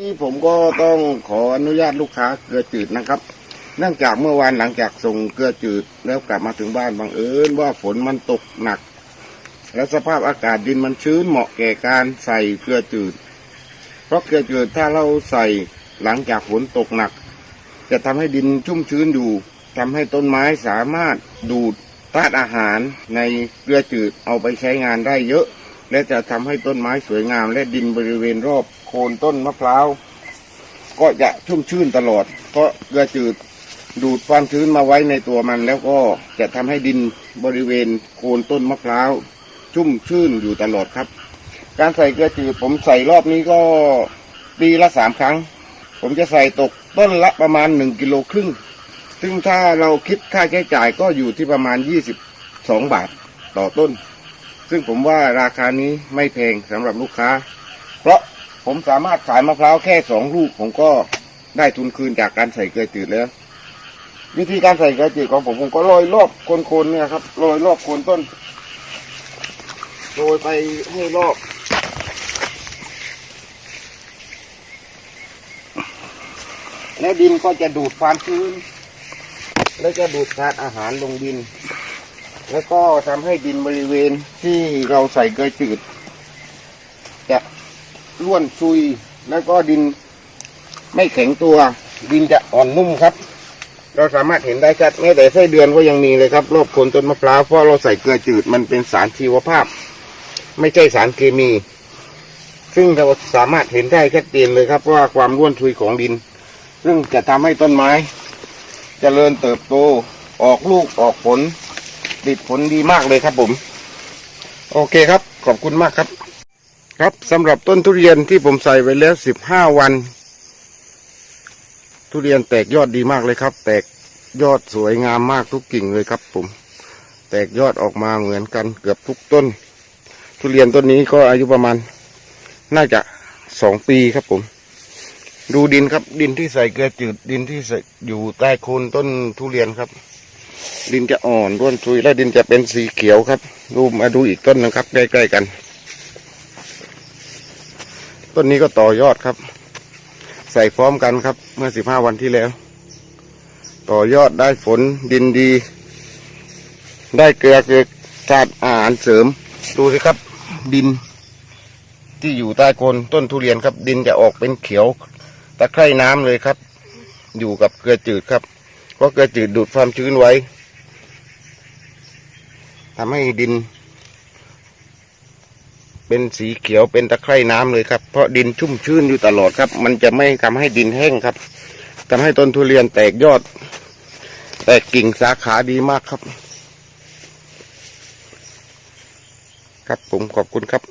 นี่ผมก็ต้องขออนุญาตลูกค้าเกลือจืดนะครับ เนื่องจากเมื่อวานหลังจากส่งเกลือจืดแล้วกลับมาถึงบ้านบังเอิญว่าฝนมันตกหนัก และสภาพอากาศดินมันชื้นเหมาะแก่การใส่เกลือจืด เพราะเกลือจืดถ้าเราใส่หลังจากฝนตกหนัก จะทำให้ดินชุ่มชื้นอยู่ทำให้ต้นไม้สามารถดูดธาตุอาหารในเกลือจืดเอาไปใช้งานได้เยอะ และจะทำให้ต้นไม้สวยงาม และดินบริเวณรอบโคนต้นมะพร้าว ก็จะชุ่มชื่นตลอด เพราะเกลือจืดดูดความชื้นมาไว้ในตัวมัน แล้วก็จะทำให้ดินบริเวณโคนต้นมะพร้าว ชุ่มชื่นอยู่ตลอดครับ การใส่เกลือจืดผมใส่รอบนี้ก็ปีละสามครั้ง ผมจะใส่ตกต้นละประมาณหนึ่งกิโลครึ่งซึ่งถ้าเราคิดค่าใช้จ่ายก็อยู่ที่ประมาณยี่สิบสองบาทต่อต้น ซึ่งผมว่าราคานี้ไม่แพงสำหรับลูกค้า เพราะผมสามารถขายมะพร้าวแค่สองลูก ผมก็ได้ทุนคืนจากการใส่เกลือจืดแล้ว วิธีการใส่เกลือจืดของผมผมก็โรยรอบโคนๆเนี่ยครับโรยรอบโคนต้นโรยไปให้รอบแล้วดินก็จะดูดความชื้น แล้วจะดูดธาตุอาหารลงดิน แล้วก็ทำให้ดินบริเวณที่เราใส่เกลือจืด จะร่วนซุย แล้วก็ดินไม่แข็งตัว ดินจะอ่อนนุ่มครับ เราสามารถเห็นได้ชัดแม้แต่ไส้เดือนก็ยังมีเลยครับ รอบคนต้นมะพร้าวเพราะเราใส่เกลือจืดมันเป็นสารชีวภาพ ไม่ใช่สารเคมี ซึ่งเราสามารถเห็นได้ชัดเจนเลยครับว่าความร่วนซุยของดิน ซึ่งจะทำให้ต้นไม้จเจริญเติบโตออกลูกออกผล ติดผลดีมากเลยครับผม โอเคครับ ขอบคุณมากครับ ครับสำหรับต้นทุเรียนที่ผมใส่ไว้แล้วสิบห้าวัน ทุเรียนแตกยอดดีมากเลยครับ แตกยอดสวยงามมากทุกกิ่งเลยครับผม แตกยอดออกมาเหมือนกันเกือบทุกต้น ทุเรียนต้นนี้ก็อายุประมาณ น่าจะสองปีครับผมดูดินครับดินที่ใส่เกลือจืดดินที่ใส่อยู่ใต้โคนต้นทุเรียนครับ ดินจะอ่อนร่วนซุยและดินจะเป็นสีเขียวครับดูมาดูอีกต้นหนึงครับ ใกล้ๆกัน ต้นนี้ก็ต่อยอดครับ ใส่พร้อมกันครับ เมื่อสิบห้าวันที่แล้ว ต่อยอดได้ฝนดินดี ได้เกลือเกลือธาตุอาหารเสริม ดูสิครับ ดิน ที่อยู่ใต้โคนต้นทุเรียนครับ ดินจะออกเป็นเขียวตะไคร่น้ำเลยครับ อยู่กับเกลือจืดครับเพราะเกลือจืดดูดความชื้นไว้ ทำให้ดิน เป็นสีเขียวเป็นตะไคร่น้ำเลยครับ เพราะดินชุ่มชื้นอยู่ตลอดครับ มันจะไม่ทำให้ดินแห้งครับทำให้ต้นทุเรียนแตกยอด แตกกิ่งสาขาดีมากครับ ครับผมขอบคุณครับ